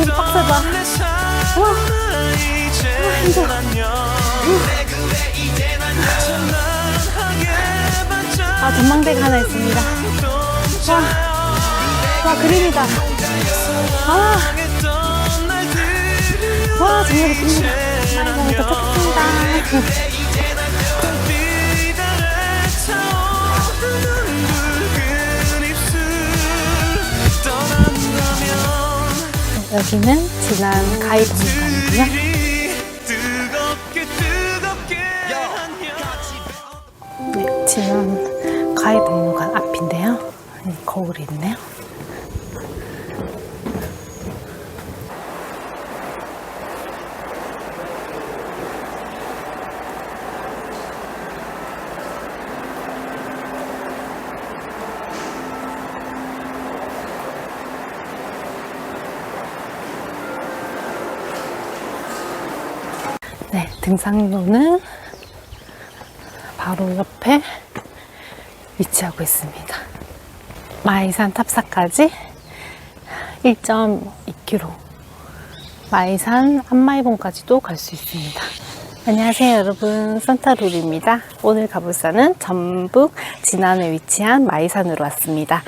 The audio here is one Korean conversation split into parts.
되게 빡세다. 와, 와 힘들어. 아, 전망대가 하나 있습니다. 와, 와, 그림이다. 아, 와, 정말 예쁩니다. 아이고, 도착했습니다. 여기는 지난 가이 박물관이고요. 네, 지난 가이 박물관 앞인데요. 네, 거울이 있네요. 등산로는 바로 옆에 위치하고 있습니다. 마이산 탑사까지 1.2km. 마이산 안마이봉까지도 갈 수 있습니다. 안녕하세요 여러분 산타룰입니다. 오늘 가볼 산은 전북 진안에 위치한 마이산으로 왔습니다.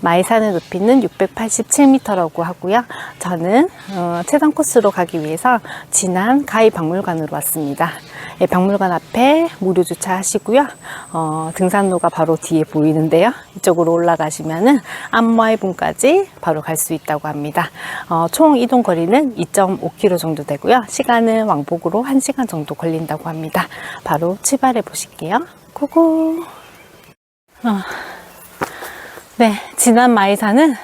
마이산의 높이는 687m라고 하고요. 저는 어, 최단 코스로 가기 위해서 진안 가이 박물관으로 왔습니다. 예, 박물관 앞에 무료 주차하시고요. 어, 등산로가 바로 뒤에 보이는데요. 이쪽으로 올라가시면은 안마이분까지 바로 갈 수 있다고 합니다. 어, 총 이동 거리는 2.5km 정도 되고요. 시간은 왕복으로 1시간 정도 걸린다고 합니다. 바로 출발해 보실게요. 고고. 어. 네, 진안 마이산은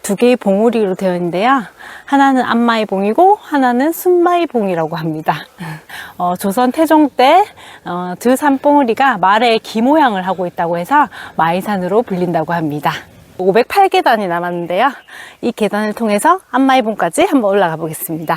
두 개의 봉우리로 되어 있는데요. 하나는 안마이봉이고 하나는 순마이봉이라고 합니다. 어, 조선 태종 때 어, 두 산봉우리가 말의 기 모양을 하고 있다고 해서 마이산으로 불린다고 합니다. 508계단이 남았는데요. 이 계단을 통해서 안마이봉까지 한번 올라가 보겠습니다.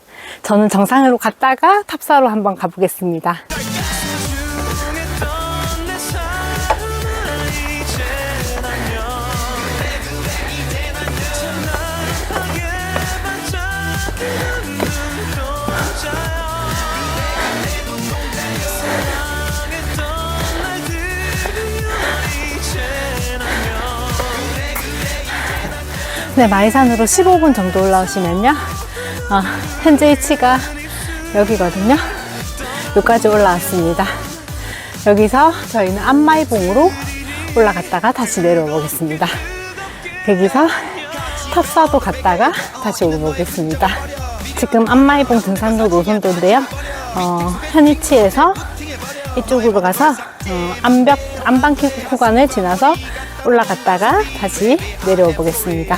저는 정상으로 갔다가 탑사로 한번 가보겠습니다. 네, 마이산으로 15분 정도 올라오시면요. 어, 현재 위치가 여기거든요. 여기까지 올라왔습니다. 여기서 저희는 안마이봉으로 올라갔다가 다시 내려와 보겠습니다. 여기서 탑사도 갔다가 다시 오보겠습니다. 지금 안마이봉 등산로 노선도인데요. 어, 현 위치에서 이쪽으로 가서 어, 안벽 안방키 구간을 지나서 올라갔다가 다시 내려와 보겠습니다.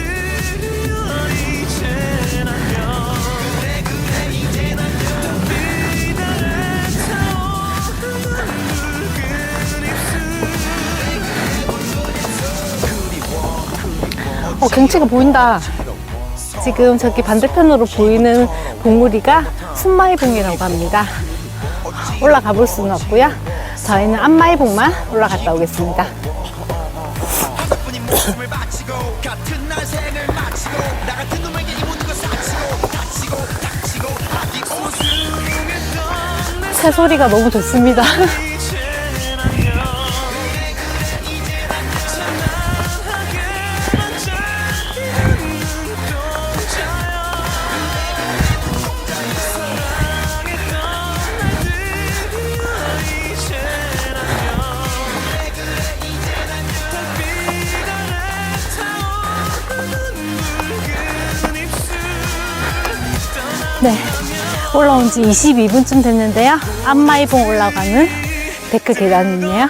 어, 경치가 보인다. 지금 저기 반대편으로 보이는 봉우리가 순마이봉이라고 합니다. 올라가 볼 수는 없고요. 저희는 안마이봉만 올라갔다 오겠습니다. 새 소리가 너무 좋습니다. 올라온 지 22분쯤 됐는데요. 안마이봉 올라가는 데크 계단이네요.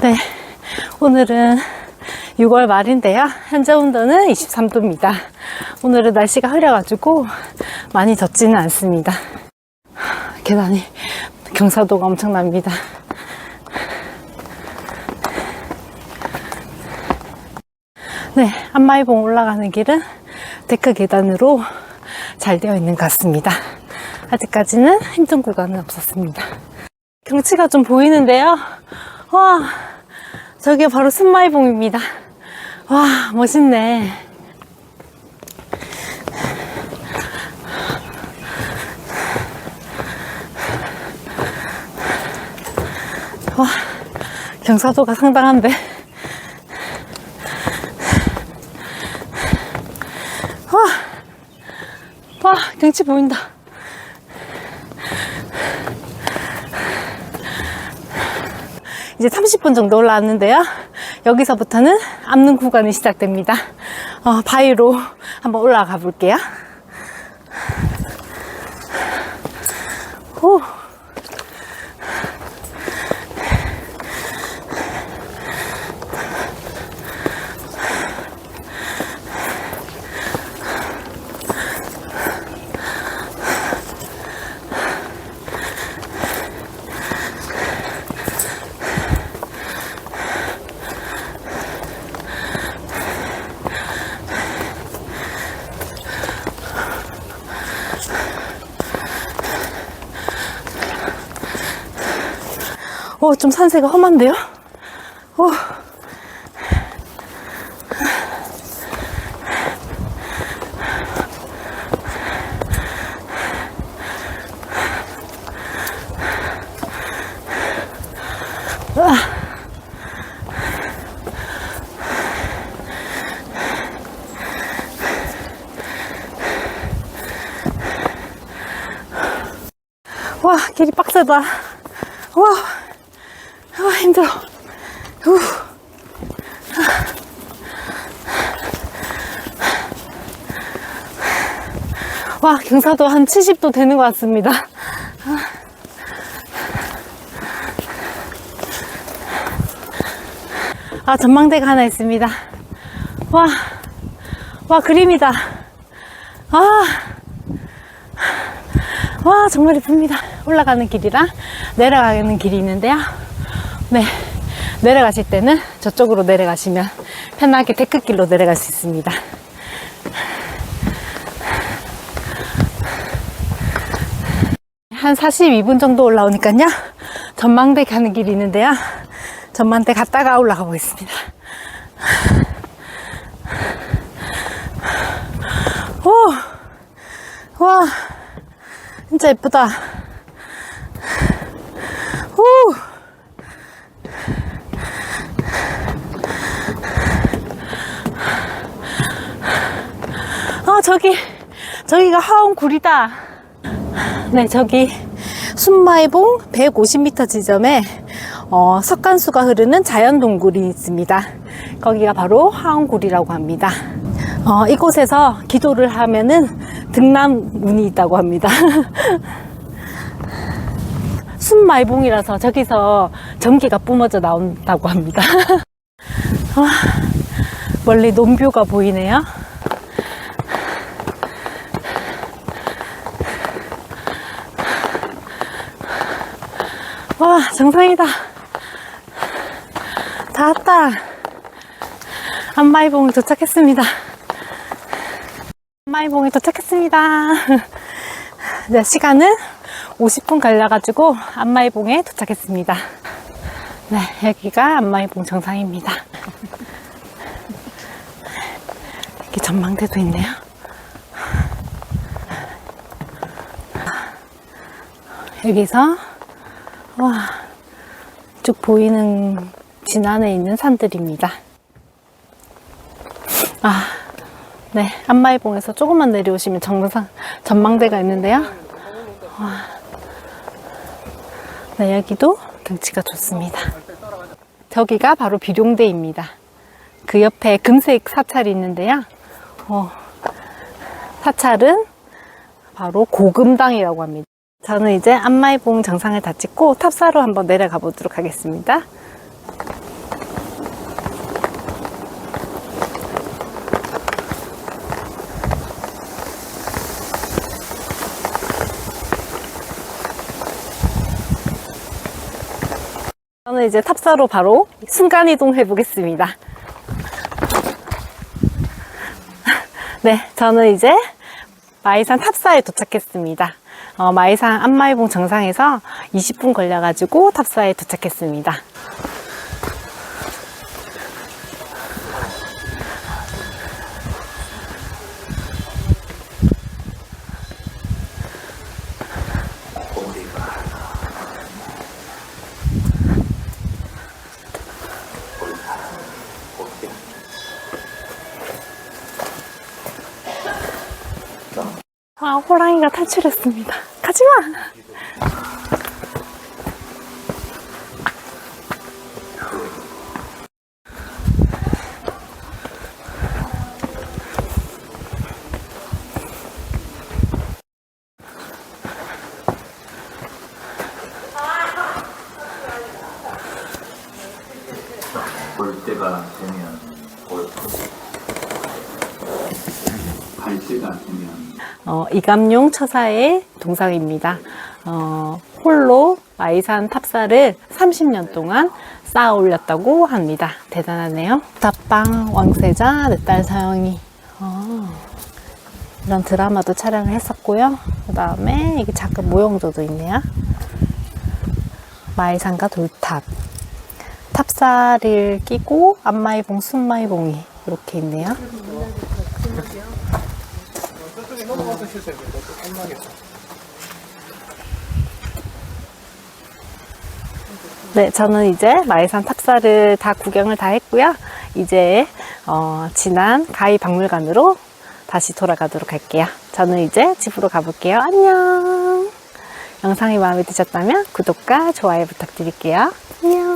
네. 오늘은 6월 말인데요. 현재 온도는 23도입니다. 오늘은 날씨가 흐려가지고 많이 덥지는 않습니다. 계단이 경사도가 엄청납니다. 네, 안마이봉 올라가는 길은 데크 계단으로 잘 되어 있는 것 같습니다. 아직까지는 힘든 구간은 없었습니다. 경치가 좀 보이는데요. 와, 저게 바로 순마이봉입니다. 와, 멋있네. 와, 경사도가 상당한데. 와, 와, 경치 보인다. 이제 30분 정도 올라왔는데요. 여기서부터는 앞는 구간이 시작됩니다. 어, 바위로 한번 올라가 볼게요. 오. 어, 좀 산세가 험한데요? 어. 와, 길이 빡세다. 와. 아, 힘들어. 후. 와, 경사도 한 70도 되는 것 같습니다. 아, 전망대가 하나 있습니다. 와, 와, 그림이다. 아, 와, 정말 이쁩니다. 올라가는 길이랑 내려가는 길이 있는데요. 네. 내려가실 때는 저쪽으로 내려가시면 편하게 데크길로 내려갈 수 있습니다. 한 42분 정도 올라오니까요. 전망대 가는 길이 있는데요. 전망대 갔다가 올라가 보겠습니다. 오! 와! 진짜 예쁘다. 오! 아, 저기, 저기가 하원굴이다. 네, 저기, 순마이봉 150m 지점에, 어, 석간수가 흐르는 자연동굴이 있습니다. 거기가 바로 하원굴이라고 합니다. 어, 이곳에서 기도를 하면은 등남운이 있다고 합니다. 순말봉이라서 저기서 전기가 뿜어져 나온다고 합니다. 와, 멀리 논뷰가 보이네요. 와, 정상이다. 다 왔다. 안마이봉에 도착했습니다. 안마이봉에 도착했습니다. 네, 시간은 50분 걸려가지고 안마이봉에 도착했습니다. 네, 여기가 안마이봉 정상입니다. 이렇게 전망대도 있네요. 여기서 와, 쭉 보이는 진안에 있는 산들입니다. 아, 네, 안마이봉에서 조금만 내려오시면 정상 전망대가 있는데요. 와, 네, 여기도 경치가 좋습니다. 저기가 바로 비룡대입니다. 그 옆에 금색 사찰이 있는데요. 어, 사찰은 바로 고금당이라고 합니다. 저는 이제 안마이봉 정상을 다 찍고 탑사로 한번 내려가 보도록 하겠습니다. 저는 이제 탑사로 바로 순간이동 해보겠습니다. 네, 저는 이제 마이산 탑사에 도착했습니다. 어, 마이산 안마이봉 정상에서 20분 걸려가지고 탑사에 도착했습니다. 아, 호랑이가 탈출했습니다. 가지마! 볼 때가 되면 볼 갈 때가 되면 어, 이감용 처사의 동상입니다. 어, 홀로 마이산 탑사를 30년 동안 쌓아 올렸다고 합니다. 대단하네요. 다빵 왕세자 내딸 서영이 어, 이런 드라마도 촬영을 했었고요. 그 다음에 이게 작은 모형도도 있네요. 마이산과 돌탑 탑사를 끼고 앞마이봉, 순마이봉이 이렇게 있네요. 네, 저는 이제 마이산 탑사를 다 구경을 다 했고요. 이제 어, 지난 가히 박물관으로 다시 돌아가도록 할게요. 저는 이제 집으로 가볼게요. 안녕. 영상이 마음에 드셨다면 구독과 좋아요 부탁드릴게요. 안녕.